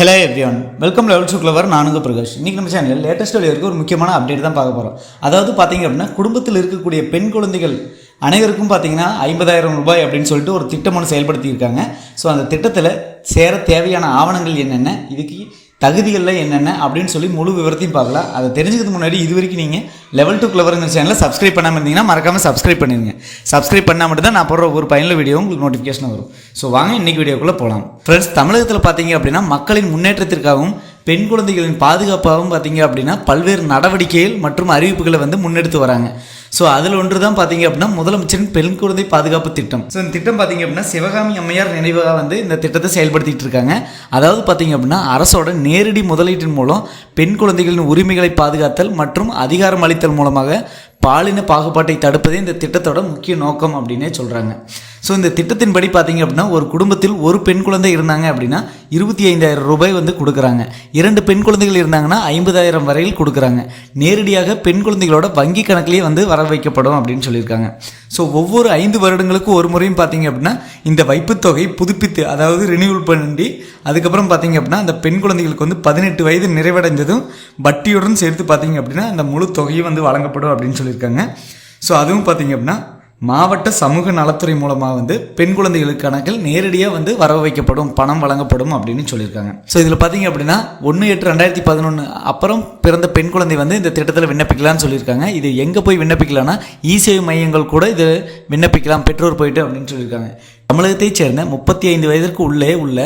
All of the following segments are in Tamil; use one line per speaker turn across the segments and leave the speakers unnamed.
Hello everyone welcome level two clever நானுங்க பிரகாஷ். இன்றைக்கி நம்ம சேனலில் லேட்டஸ்ட் வரைக்கும் ஒரு முக்கியமான அப்டேட் தான் பார்க்க போகிறோம் அதாவது பார்த்தீங்க அப்படின்னா குடும்பத்தில் இருக்கக்கூடிய பெண் குழந்தைகள் அனைவருக்கும் பார்த்தீங்கன்னா ஐம்பதாயிரம் ரூபாய் அப்படின்னு சொல்லிட்டு ஒரு திட்டம் ஒன்று செயல்படுத்தியிருக்காங்க. ஸோ அந்த திட்டத்தில் சேர தேவையான ஆவணங்கள் என்னென்ன? இதுக்கு தகுதிகளில் என்னென்ன அப்படின்னு சொல்லி முழு விவரத்தையும் பார்க்கலாம். அதை தெரிஞ்சுக்கிறதுக்கு முன்னாடி இது வரைக்கும் நீங்கள் லெவல் டூ கிளவருங்கிற சேனலை சப்ஸ்கிரைப் பண்ணாமல் இருந்தீங்கன்னா மறக்காமல் சப்ஸ்கிரைப் பண்ணிடுங்க சப்ஸ்கிரைப் பண்ணால் மட்டும் தான் நான் போடுற ஒரு பயனில் வீடியோ உங்களுக்கு நோட்டிஃபிகேஷன் வரும். ஸோ வாங்க இன்னைக்கு வீடியோக்குள்ளே போகலாம் ஃப்ரெண்ட்ஸ் தமிழகத்தில் பார்த்தீங்க அப்படின்னா மக்களின் முன்னேற்றத்திற்காகவும் பெண் குழந்தைகளின் பாதுகாப்பாகவும் பார்த்தீங்க அப்படின்னா பல்வேறு நடவடிக்கைகள் மற்றும் அறிவிப்புகளை வந்து முன்னெடுத்து வராங்க. ஸோ அதில் ஒன்று தான் பார்த்தீங்க அப்படின்னா முதலமைச்சரின் பெண் குழந்தை பாதுகாப்பு திட்டம். ஸோ இந்த திட்டம் பார்த்தீங்க அப்படின்னா சிவகாமி அம்மையார் நினைவாக வந்து இந்த திட்டத்தை செயல்படுத்திட்டு இருக்காங்க. அதாவது பார்த்தீங்க அப்படின்னா அரசோட நேரடி முதலீட்டின் மூலம் பெண் குழந்தைகளின் உரிமைகளை பாதுகாத்தல் மற்றும் அதிகாரம் அளித்தல் மூலமாக பாலின பாகுபாட்டை தடுப்பதே இந்த திட்டத்தோட முக்கிய நோக்கம் அப்படின்னே சொல்கிறாங்க ஸோ இந்த திட்டத்தின்படி பார்த்தீங்க அப்படின்னா ஒரு குடும்பத்தில் ஒரு பெண் குழந்தை இருந்தாங்க அப்படின்னா இருபத்தி ஐந்தாயிரம் ரூபாய் வந்து கொடுக்குறாங்க. இரண்டு பெண் குழந்தைகள் இருந்தாங்கன்னா ஐம்பதாயிரம் வரையில் கொடுக்குறாங்க. நேரடியாக பெண் குழந்தைகளோட வங்கி கணக்கிலேயே வந்து வர வைக்கப்படும் அப்படின்னு சொல்லியிருக்காங்க. ஸோ ஒவ்வொரு ஐந்து வருடங்களுக்கும் ஒரு முறையும் பார்த்தீங்க அப்படின்னா இந்த வைப்புத்தொகை புதுப்பித்து அதாவது ரினியூவல் பண்ணி அதுக்கப்புறம் பார்த்தீங்க அப்படின்னா அந்த பெண் குழந்தைகளுக்கு வந்து பதினெட்டு வயது நிறைவடைந்ததும் வட்டியுடன் சேர்த்து பார்த்தீங்க அப்படின்னா அந்த முழு தொகையும் வந்து வழங்கப்படும் அப்படின்னு சொல்லியிருக்காங்க. ஸோ அதுவும் பார்த்தீங்க அப்படின்னா மாவட்ட சமூக நலத்துறை மூலமாக வந்து பெண் குழந்தைகளுக்கு கணக்கில் நேரடியாக வந்து வர வைக்கப்படும் பணம் வழங்கப்படும் அப்படின்னு சொல்லியிருக்காங்க. ஸோ இதில் பார்த்தீங்க அப்படின்னா ஒன்று எட்டு ரெண்டாயிரத்தி பதினொன்று அப்புறம் பிறந்த பெண் குழந்தை வந்து இந்த திட்டத்தில் விண்ணப்பிக்கலாம்னு சொல்லியிருக்காங்க. இது எங்கே போய் விண்ணப்பிக்கலாம்னா இசேவை மையங்கள் கூட இது விண்ணப்பிக்கலாம் பெற்றோர் போயிட்டு அப்படின்னு சொல்லியிருக்காங்க. தமிழகத்தைச் சேர்ந்த முப்பத்தி ஐந்து வயதிற்கு உள்ளே உள்ள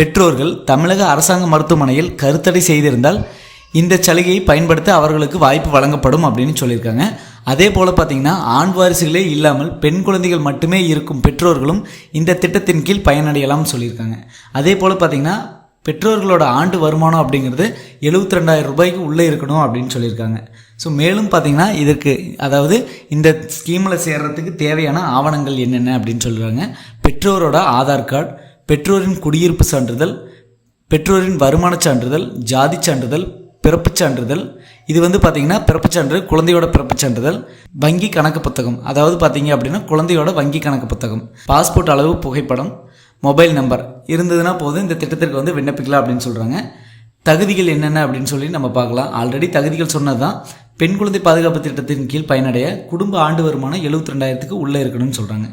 பெற்றோர்கள் தமிழக அரசாங்க மருத்துவமனையில் கருத்தடை செய்திருந்தால் இந்த சலுகையை பயன்படுத்த அவர்களுக்கு வாய்ப்பு வழங்கப்படும் அப்படின்னு சொல்லியிருக்காங்க. அதே போல் பார்த்தீங்கன்னா ஆண் வாரிசுகளே இல்லாமல் பெண் குழந்தைகள் மட்டுமே இருக்கும் பெற்றோர்களும் இந்த திட்டத்தின் கீழ் பயனடையலாம்னு சொல்லியிருக்காங்க. அதே போல் பார்த்தீங்கன்னா பெற்றோர்களோட ஆண்டு வருமானம் அப்படிங்கிறது எழுபத்தி ரெண்டாயிரம் ரூபாய்க்கு உள்ளே இருக்கணும் அப்படின்னு சொல்லியிருக்காங்க. ஸோ மேலும் பார்த்தீங்கன்னா இதற்கு அதாவது இந்த ஸ்கீமில் சேர்றதுக்கு தேவையான ஆவணங்கள் என்னென்ன அப்படின்னு சொல்கிறாங்க பெற்றோரோட ஆதார் கார்டு பெற்றோரின் குடியிருப்பு சான்றிதழ் பெற்றோரின் வருமான சான்றிதழ் ஜாதி சான்றிதழ் பிறப்புச் சான்றிதழ். இது வந்து பார்த்தீங்கன்னா பிறப்புச் சான்றிதழ் குழந்தையோட பிறப்புச் சான்றிதழ் வங்கி கணக்கு புத்தகம். அதாவது பார்த்தீங்க அப்படின்னா குழந்தையோட வங்கி கணக்கு புத்தகம். பாஸ்போர்ட் அளவு புகைப்படம் மொபைல் நம்பர். இருந்ததுன்னா போதும் இந்த திட்டத்திற்கு வந்து விண்ணப்பிக்கலாம் அப்படின்னு சொல்கிறாங்க தகுதிகள் என்னென்ன அப்படின்னு சொல்லி நம்ம பார்க்கலாம். ஆல்ரெடி தகுதிகள் சொன்னது தான் பெண் குழந்தை பாதுகாப்பு திட்டத்தின் கீழ் பயனடைய குடும்ப ஆண்டு வருமானம் எழுபத்தி ரெண்டாயிரத்துக்கு உள்ளே இருக்கணும்னு சொல்கிறாங்க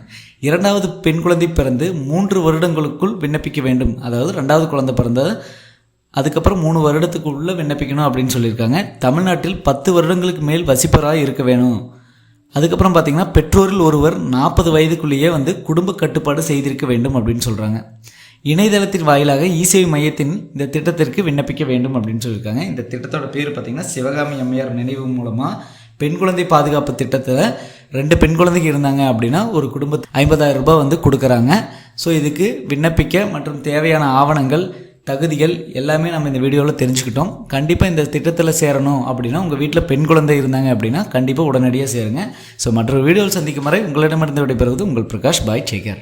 இரண்டாவது பெண் குழந்தை பிறந்து மூன்று வருடங்களுக்குள் விண்ணப்பிக்க வேண்டும். அதாவது ரெண்டாவது குழந்தை பிறந்தது அதுக்கப்புறம் மூணு வருடத்துக்கு உள்ளே விண்ணப்பிக்கணும் அப்படின்னு சொல்லியிருக்காங்க. தமிழ்நாட்டில் பத்து வருடங்களுக்கு மேல் வசிப்பராக இருக்க வேணும். அதுக்கப்புறம் பார்த்தீங்கன்னா பெற்றோரில் ஒருவர் நாற்பது வயதுக்குள்ளேயே வந்து குடும்ப கட்டுப்பாடு செய்திருக்க வேண்டும் அப்படின்னு சொல்கிறாங்க இணையதளத்தின் வாயிலாக இசேவை மையத்தின் இந்த திட்டத்திற்கு விண்ணப்பிக்க வேண்டும் அப்படின்னு சொல்லியிருக்காங்க. இந்த திட்டத்தோட பேர் பார்த்திங்கன்னா சிவகாமி அம்மையார் நினைவு மூலமாக பெண் குழந்தை பாதுகாப்பு திட்டத்தில் ரெண்டு பெண் குழந்தைங்க இருந்தாங்க அப்படின்னா ஒரு குடும்பத்து ஐம்பதாயிரம் ரூபாய் வந்து கொடுக்குறாங்க. ஸோ இதுக்கு விண்ணப்பிக்க மற்றும் தேவையான ஆவணங்கள் தகுதிகள் எல்லாமே நம்ம இந்த வீடியோவில் தெரிஞ்சுக்கிட்டோம். கண்டிப்பாக இந்த திட்டத்தில் சேரணும் அப்படின்னா உங்கள் வீட்டில் பெண் குழந்தை இருந்தாங்க அப்படின்னா கண்டிப்பாக உடனடியாக சேருங்க. ஸோ மற்றொரு வீடியோவில் சந்திக்கும் வரை உங்களிடமிருந்து விடைபெறுவது உங்கள் பிரகாஷ். பாய் சேகர்